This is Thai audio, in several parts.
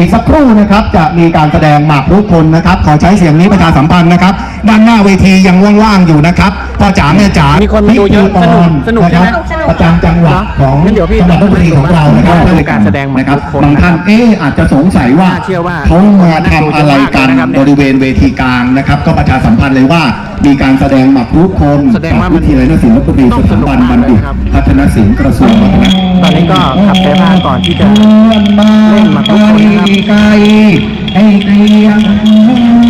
อีกสักครู่นะครับจะมีการแสดงหมากรุกพลนะครับ ขอใช้เสียงนี้ประชาสัมพันธ์นะครับ ด้านหน้าเวทียังว่างๆอยู่นะครับพ่อจ๋าแม่จ๋ามีคนมาดูเยอะพิธีกรสนุกสนุกนะครับใช่ไหมประจำจังหวัดของงั้นเดี๋ยวพี่จังหวัดลบบุรีของเรานะครับดูการแสดงหมากนะครับรุกพลบางท่านนะครับเอ๊ะอาจจะสงสัยว่าน่าเชื่อว่าเขามาทำอะไรกันนะครับเนี่ยบริเวณเวทีกลางนะครับ ก็ประชาสัมพันธ์เลยว่ามีการแสดงหมากรุกพลแสดงว่ามันวิทยาลัยนศิลป์ลบบุรีต้สองสถานุกบันมาบักณฑิตเลยนะครับพัฒนศิลป์กระทรวงวัฒนธรรม ตอนนี้ก็ขับไปบ้าก่อนที่จะเล่นมาทุกคนนะครับ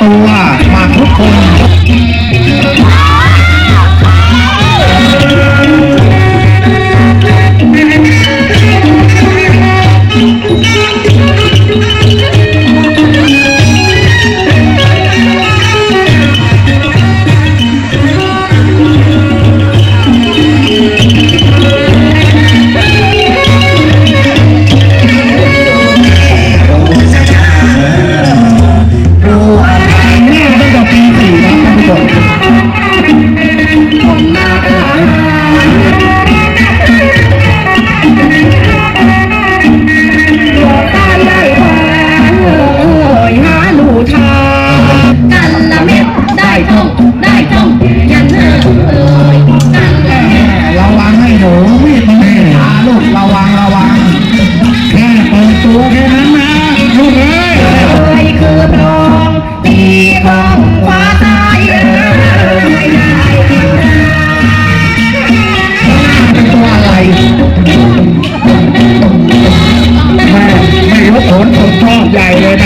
ตัวมาทุกคน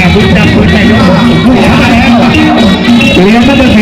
แต่คุณจำคุณไม่ยกผู้ว่าแล้วเลี้ยงก็จะเห็นทั้งบ้าน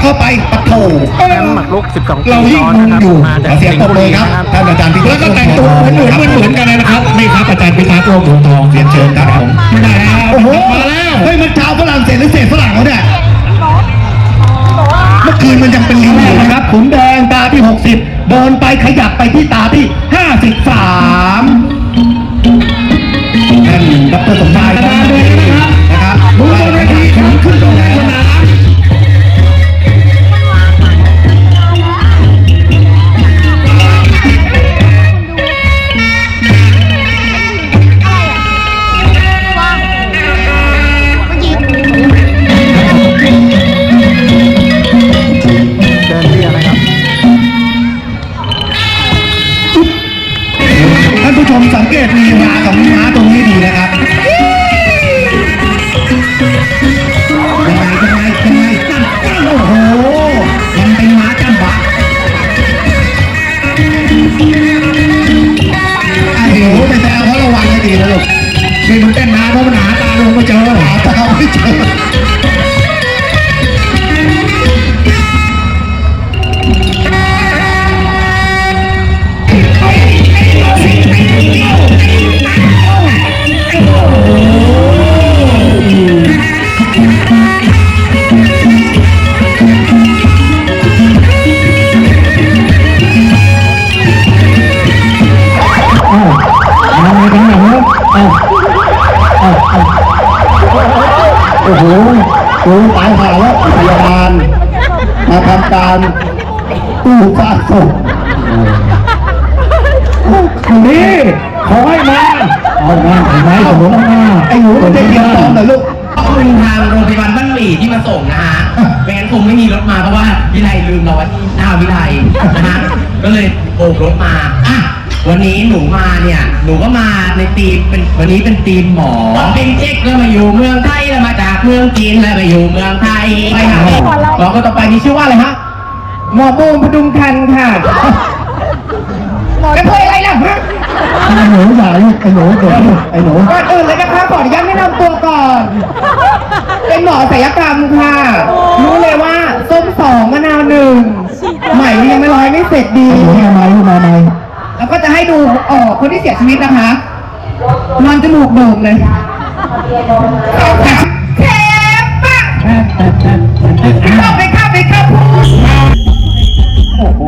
เข้าไปปะโถแชมป์หมากรุก 12ปีเรายิ่งซ้อนงนะงครับอยู่มาจากขอเสียงสิงปรห์บบุมือครับรีนะครับท่านอาจารย์พิทักษ์แล้วก็แต่งตัวเหมือนเหมือนเหมือนกันเลยนะครับนี่ครับอาจารย์พิทักษ์ร่มโพธิ์ทองเรียนเชิญครับผมไม่ได้แล้วโอ้โหมาแล้วเฮ้ยมันชาวฝรั่งเศสหรือเศษฝรั่งเขาเนี่ยเมื่อคืนมันยังเป็นลิงอยู่นะครับขุนแดงตาที่ 60 เดินไปขยับไปที่ตาที่ 53 โอ้โหตูตายหาแล้วพยาบาลมาทำการตู้ฟาดศพนี่ขอให้มาเอามาเห็นไหมผมว่าไอ้หนูมันจะเยียมตอมเหรอลูกขอบคุณทางโรงพยาบาลบ้านหมี่ที่มาส่งนะฮะไม่งั้นคงไม่มีรถมาเพราะว่าวิไลลืมรอที่หน้าวิไลนะฮะก็เลยโบกรถมาอะ วันนี้หนูมาเนี่ย หนูก็มาในทีมเป็นวันนี้เป็นทีมหมอเป็นเจ๊กแล้วมาอยู่เมืองไทยแล้วมาจากเมืองจีนแล้วมาอยู่เมืองไทยไปหาหมอคนต่อไปนี้ชื่อว่าอะไรฮะหมอบูมพดุงคันค่ะหมอกระเทยอะไรล่ะฮะไอ้หนูใหญ่ไอ้หนูเด็กไอ้หนูก่อนอื่นเลยนะคะขออนุญาตแนะนำตัวก่อน เป็นหมอศัลยกรรมค่ะ รู้เลยว่าส้มสองมะนาวหนึ่งใหม่ยังไม่ร้อยไม่เสร็จดีไอ้หนูมาไหมมาไหมแล้วก็ จะให้ดูเออคนที่เสียชีวิตนะคะนอนจมูกโด่งเลยเทปปะเข้าไปเข้าไปเข้าโอ้โห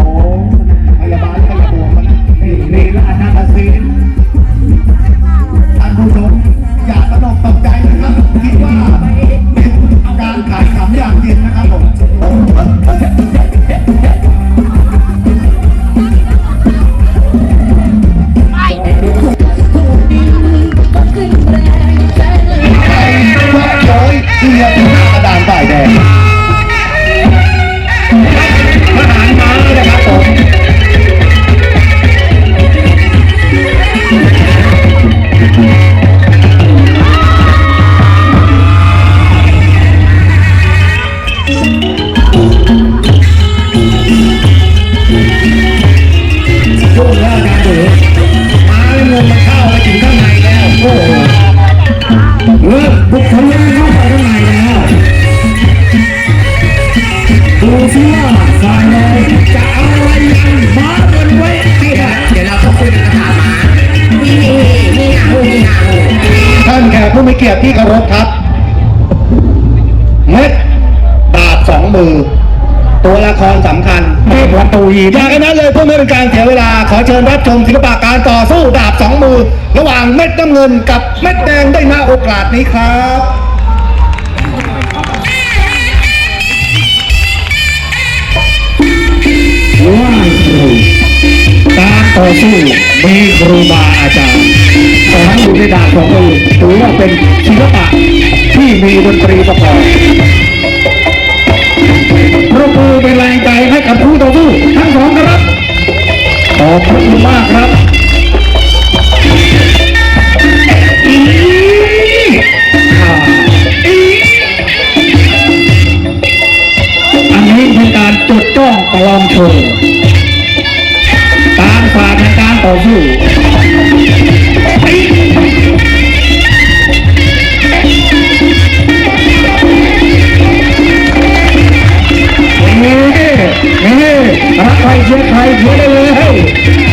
เกียรติที่เคารพครับเม็ดดาบสองมือ ตัวละครสำคัญเมฆวัตูยีจากนั้นเลยเพื่อไม่เป็นการเสียเวลา ขอเชิญรับชมศิลปะการต่อสู้ดาบสองมือ ระหว่างเม็ดน้ำเงินกับเม็ดแดงได้ณโอกาสนี้ครับไหว้ครูการต่อสู้มีครูบาอาจารย์สอนอยู่ในดาบของมือถือว่า เป็นศิลปะที่มีดนตรีประกอบปรบมือเป็นแรงใจให้กับผู้ต่อสู้ทั้งสองครับขอบคุณมากครับอีอีอันนี้เป็นการจดจ้องประลองโชว์การฝ่าในการต่อสู้ ใครเชียร์ใครเชียร์ได้เลย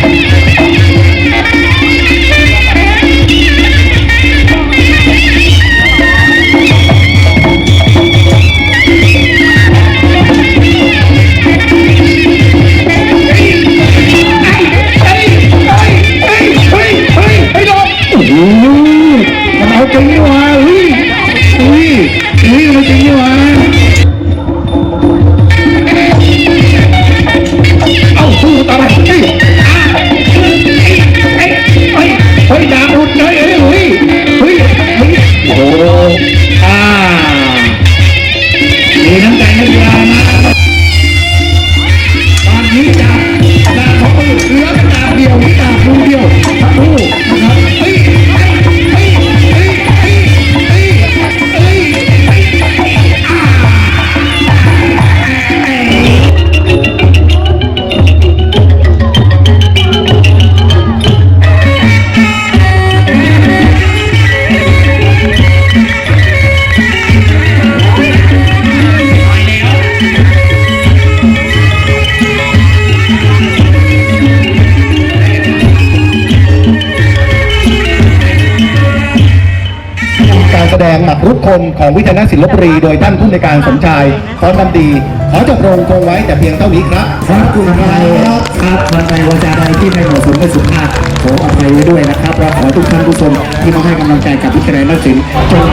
การแสดงหมักรุกคมของวิทยาศิลปรี โดยท่านผู้ในวยการสมชายขอทำดีขอจบโรงคงไว้แต่เพียงเท่านี้ครับขอบคุณครับครับวันใดวาจาใดที่ไม่เหมาะสมไม่สุภาพขออภัยไว้ด้วยนะครับและขอทุกท่านผู้ชมที่มาให้กำลังใจกับวิทยาลัยนักศิลป์จง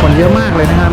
คนเยอะมากเลยนะครับ